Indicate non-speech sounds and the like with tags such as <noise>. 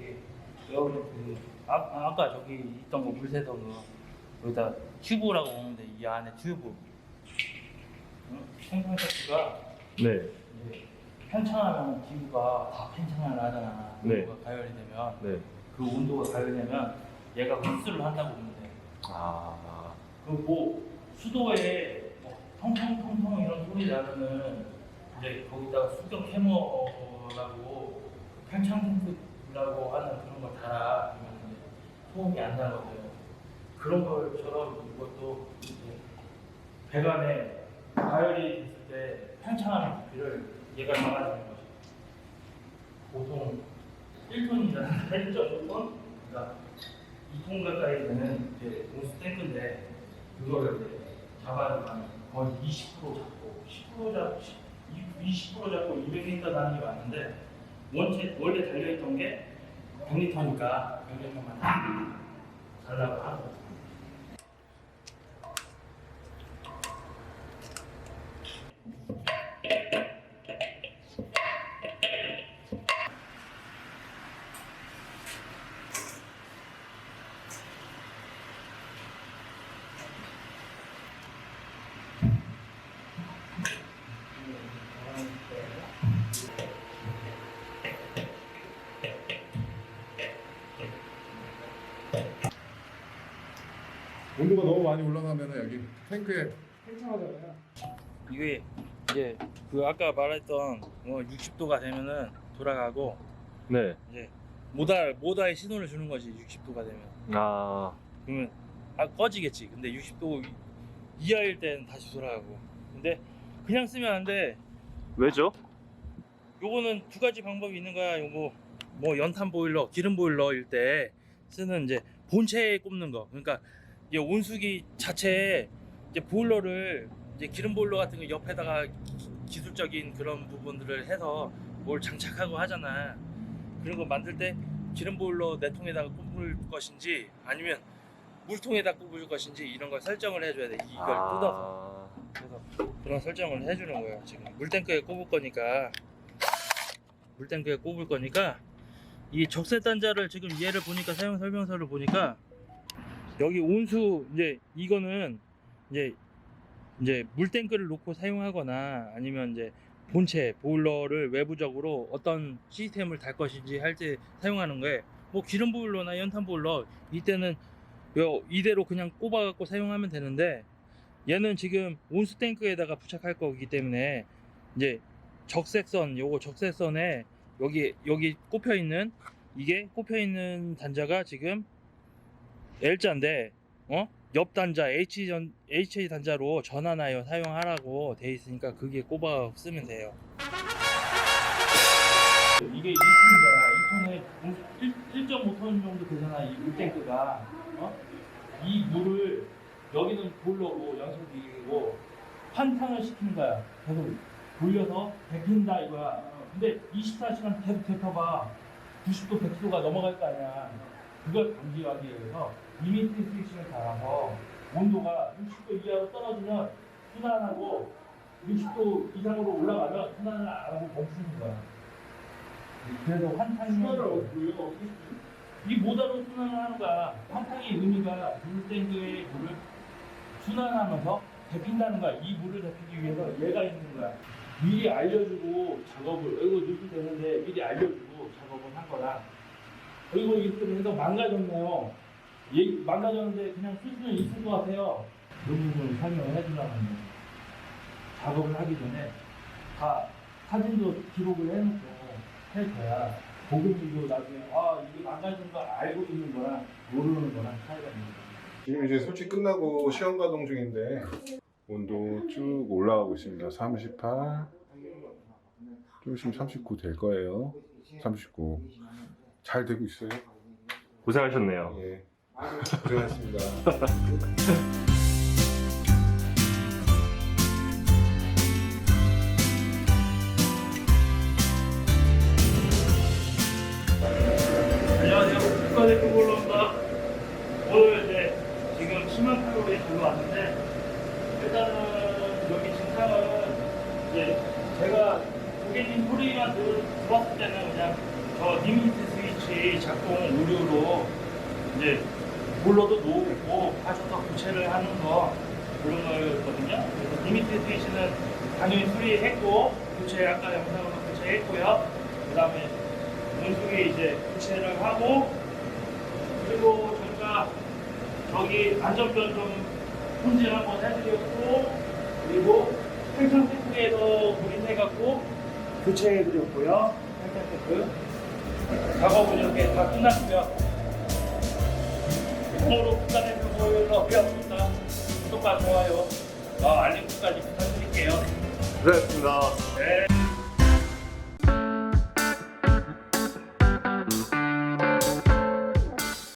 예, 여기 그 아, 아, 아까 저기 있던 거 물새서 그 여기다 튜브라고 보는데 이 안에 튜브 생산세트가 네. 이제 편창하면 기구가 다 편창을 하잖아 네. 온도가 가열이 되면 네. 그 온도가 가열되면 얘가 흡수를 한다고 보면 돼 아. 그리고 뭐 수도에 뭐 텅텅텅텅 이런 소리 나면은 이제 거기다가 수경 캐머라고 편창탱크라고 하는 그런 걸 달아 그러면 소음이 안 나거든요. 그런 것처럼 이것도 이제 배관에 가열이 됐을 때 편창하는 부피를 얘가 잡아주는 거죠. 보통 1톤이잖아. 1.5톤? <laughs> 그러니까 2톤 가까이 되는 이제 온수 탱크인데 그거를 이제 잡아주면 거의 20% 잡고 10% 잡고 20% 잡고 200리터 나는 게 맞는데 원체 원래 달려있던 게 100리터니까 100리터만 달라고 하는 거죠. 온도가 너무 많이 올라가면 여기 탱크에 팽창하잖아요. 이게 이제 그 아까 말했던 뭐 60도가 되면은 돌아가고 네. 이제 모달 모다에 신호를 주는 거지 60도가 되면 아. 그러면 아 꺼지겠지 근데 60도 이하일 땐 다시 돌아가고 근데 그냥 쓰면 안 돼 왜죠? 요거는 두 가지 방법이 있는 거야 요거 뭐 연탄 보일러 기름 보일러일 때 쓰는 이제 본체에 꼽는 거 그러니까 이게 온수기 자체에 이제 보일러를 이제 기름 보일러 같은 거 옆에다가 기- 기술적인 그런 부분들을 해서 뭘 장착하고 하잖아 그런 거 만들 때 기름 보일러 내 통에다가 꼽을 것인지 아니면 물통에다 꼽을 것인지 이런 걸 설정을 해줘야 돼 이걸 아. 뜯어서 그래서 그런 설정을 해주는 거예요. 지금 물탱크에 꼽을 거니까 물탱크에 꼽을 거니까 이 적세 단자를 지금 얘를 보니까 사용 설명서를 보니까 여기 온수 이제 이거는 이제 이제 물탱크를 놓고 사용하거나 아니면 이제 본체 보일러를 외부적으로 어떤 시스템을 달 것인지 할 때 사용하는 거에 뭐 기름 보일러나 연탄 보일러 이때는 요 이대로 그냥 꼽아 갖고 사용하면 되는데 얘는 지금 온수 탱크에다가 부착할 거기 때문에 이제 적색선 요거 적색선에 여기 여기 꼽혀 있는 이게 꼽혀 있는 단자가 지금 L자인데 어? 옆 단자 H 전 H 단자로 전환하여 사용하라고 돼 있으니까 그게 꼽아 쓰면 돼요. 이게 2톤이잖아. 2톤에 1.5톤 정도 되잖아. 이 물탱크가. 어? 이 물을 여기는 보일러고 연소기고 환탕을 시키는 거야. 계속 돌려서 데핀다 이거야. 근데 24시간 계속 데펴봐. 90도, 100도가 넘어갈 거 아니야. 그걸 방지하기 위해서 리미트 스위칭을 달아서 온도가 60도 이하로 떨어지면 순환하고 60도 이상으로 올라가면 순환을 안 하고 멈추는 거야. 그래서 환탕이 순환을 어떻게 어떻게 이 모다로 순환을 하는 거야. 환탕의 의미가 물탱크의 물을 순환하면서 데핀다는 거야. 이 물을 데피기 위해서 얘가 있는 거야. 미리 알려주고 작업을, 이거 뉴스 되는데 미리 알려주고 작업을 한 거라. 그리고 이렇게 해서 망가졌네요. 얘 망가졌는데 그냥 쓸 수는 있을 것 같아요. 이 부분을 설명을 해주려고 합니다. 작업을 하기 전에 다 사진도 기록을 해놓고 해줘야 고객님도 나중에 아 이게 망가진 거 알고 있는 거랑 모르는 거랑 차이가 있는 거예요. 지금 이제 솔직히 끝나고 시험 가동 중인데 온도 쭉 올라가고 있습니다. 38, 좀 있으면 39 될 거예요. 39. 잘 되고 있어요. 고생하셨네요. 예. 고생하셨습니다. 안녕하세요. 국가대표 볼러입니다. 오늘 이제 지금 10만 프로에 들어왔는데 일단은 여기 증상은 이제 제가 고객님 소리만 들- 들었을 때는 그냥 저 스위치 작동 오류로 이제 몰러도 놓고 하셔서 교체를 하는 거 그런 거였거든요. 그래서 리미트 스위치는 당연히 수리했고 교체 아까 영상으로 교체했고요. 그 다음에 문속에 이제 교체를 하고 그리고 저희가 저기 안전변 좀 손질 한번 해드렸고 그리고 헬창 테크에서 고린해갖고 교체해드렸고요. 헬창 테크 작업은 이렇게 다 끝났고요. 콩으로 국가대표 모여서 배웠습니다. 구독과 좋아요, 어, 알림까지 부탁드릴게요. 고생하셨습니다. 네.